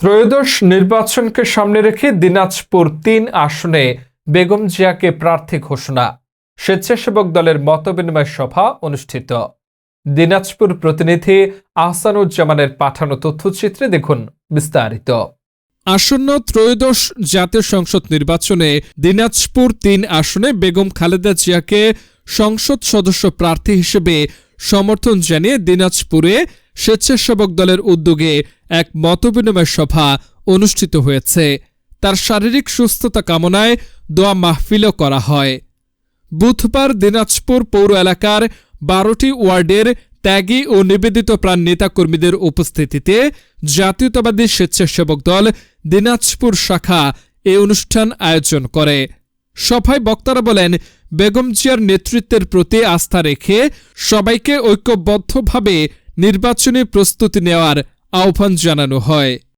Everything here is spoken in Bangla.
ত্রয়োদশ নির্বাচনকে সামনে রেখে দিনাজপুর তিন আসনে বেগম জিয়াকে প্রার্থী ঘোষণা। স্বেচ্ছাসেবক দলের মতবিনিময় সভা অনুষ্ঠিত। দিনাজপুর প্রতিনিধি আহসানুজ্জামানের পাঠানো তথ্যচিত্রে দেখুন বিস্তারিত। আসন্ন ত্রয়োদশ জাতীয় সংসদ নির্বাচনে দিনাজপুর তিন আসনে বেগম খালেদা জিয়াকে সংসদ সদস্য প্রার্থী হিসেবে সমর্থন জানিয়ে দিনাজপুরে স্বেচ্ছাসেবক দলের উদ্যোগে এক মতবিনিময় সভা অনুষ্ঠিত হয়েছে। তার শারীরিক সুস্থতা কামনায় দোয়া মাহফিলও করা হয়। বুধবার দিনাজপুর পৌর এলাকার বারোটি ওয়ার্ডের ত্যাগী ও নিবেদিত প্রাণ নেতাকর্মীদের উপস্থিতিতে জাতীয়তাবাদী স্বেচ্ছাসেবক দল দিনাজপুর শাখা এ অনুষ্ঠান আয়োজন করে। সভায় বক্তারা বলেন বেগম জিয়ার নেতৃত্বের প্রতি আস্থা রেখে সবাইকে ঐক্যবদ্ধভাবে নির্বাচনী প্রস্তুতি নেওয়ার আহ্বান জানানো হয়।